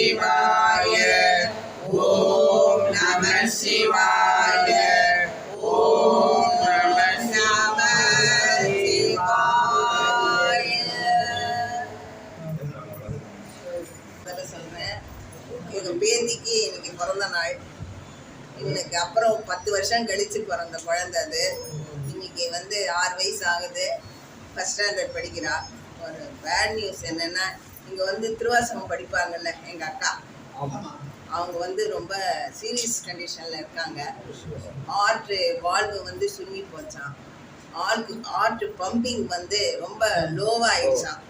சிவாய. ஓம் நம சிவாய. ஓம் நம நம சிவாய. சொல்றேன். எங்க பேத்திக்கு இன்னைக்கு பிறந்த நாள். இன்னைக்கு அப்புறம் பத்து வருஷம் கழிச்சு பிறந்த குழந்தை அது. இன்னைக்கு வந்து ஆறு வயசு ஆகுது. ஃபஸ்ட் ஸ்டாண்டர்ட் படிக்கிறா. ஒரு பேட் நியூஸ் என்னென்னா இங்க வந்து திருவாசகம் படிப்பாங்கல்ல எங்க அக்கா. அவங்க வந்து ரொம்ப சீரியஸ் கண்டிஷன்ல இருக்காங்க. ஆர்ட் வால்வு வந்து சுருங்கி போச்சான் ஆர்ட் ஆர்ட் பம்பிங் வந்து ரொம்ப லோவாயிடுச்சான்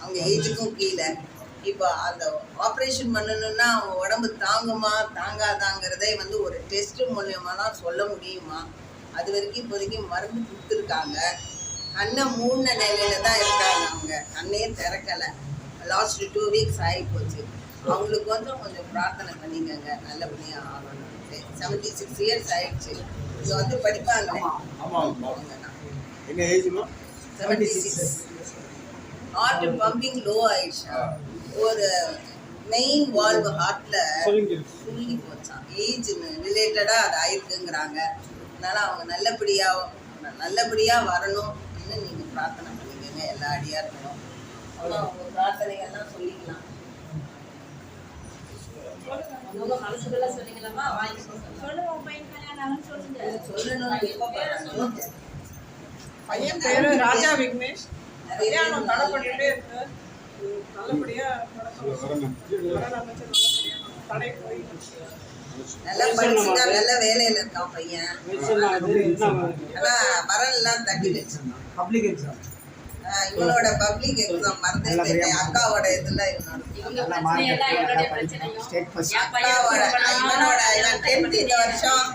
அவங்க ஏஜுக்கும் கீழே. இப்போ அந்த ஆப்ரேஷன் பண்ணணும்னா அவங்க உடம்பு தாங்குமா தாங்காதாங்கிறதே வந்து ஒரு டெஸ்ட் மூலியமாக தான் சொல்ல முடியுமா? அது வரைக்கும் இப்போதைக்கு மருந்து கொடுத்துருக்காங்க. கண்ணை மூடின நிலையில தான் இருக்காங்க அவங்க. கண்ணே திறக்கலை. லாஸ்ட் டூ வீக்ஸ் ஆகி போச்சு அவங்களுக்கு வந்து கொஞ்சம் பிரார்த்தனை பண்ணிக்கங்க. நல்லபடியாக ஆகணும். செவன்டி சிக்ஸ் இயர்ஸ் ஆயிடுச்சு. இங்கே வந்து அவங்கன்னா என்ன ஏஜ்மா seventy six heart pumping low ஆயிடுச்சா. ஒரு மெயின் வால்வு ஹார்ட்ல சுருங்கி போச்சான் ஏஜ் ரிலேட்டடா அது ஆயிருக்குங்கிறாங்க. அதனால அவங்க நல்லபடியா நல்லபடியா வரணும். அப்படின்னு நீங்க பிரார்த்தனை பண்ணிக்கோங்க. எல்லா அடியார்களும் அப்புறம் அவங்க பிரார்த்தனைகள்லாம் சொல்லிக்கலாம். உங்க மனசுக்குள்ள சொன்னீங்களா வாங்கி சொல்லுங்க உன் பையன் கல்யாணம் ஆகும்னு சொல்லுங்க சொல்லணும் எப்போ பண்ணணும் பையன் பேரு ராஜா விக்னேஷ். கல்யாணம் தடை பண்ணிட்டே இருக்கு. நல்லபடியா தடை போய் நல்லா படிச்சுட்டா நல்ல வேலையில இருக்கான் பையன். ஆனா வரலாம் தட்டி வச்சிருந்தான் பப்ளிக் எக்ஸாம் இவளோட பப்ளிக் எக்ஸாம் மறந்து அக்காவோட இதுல இவனோட டென்த் இந்த வருஷம்.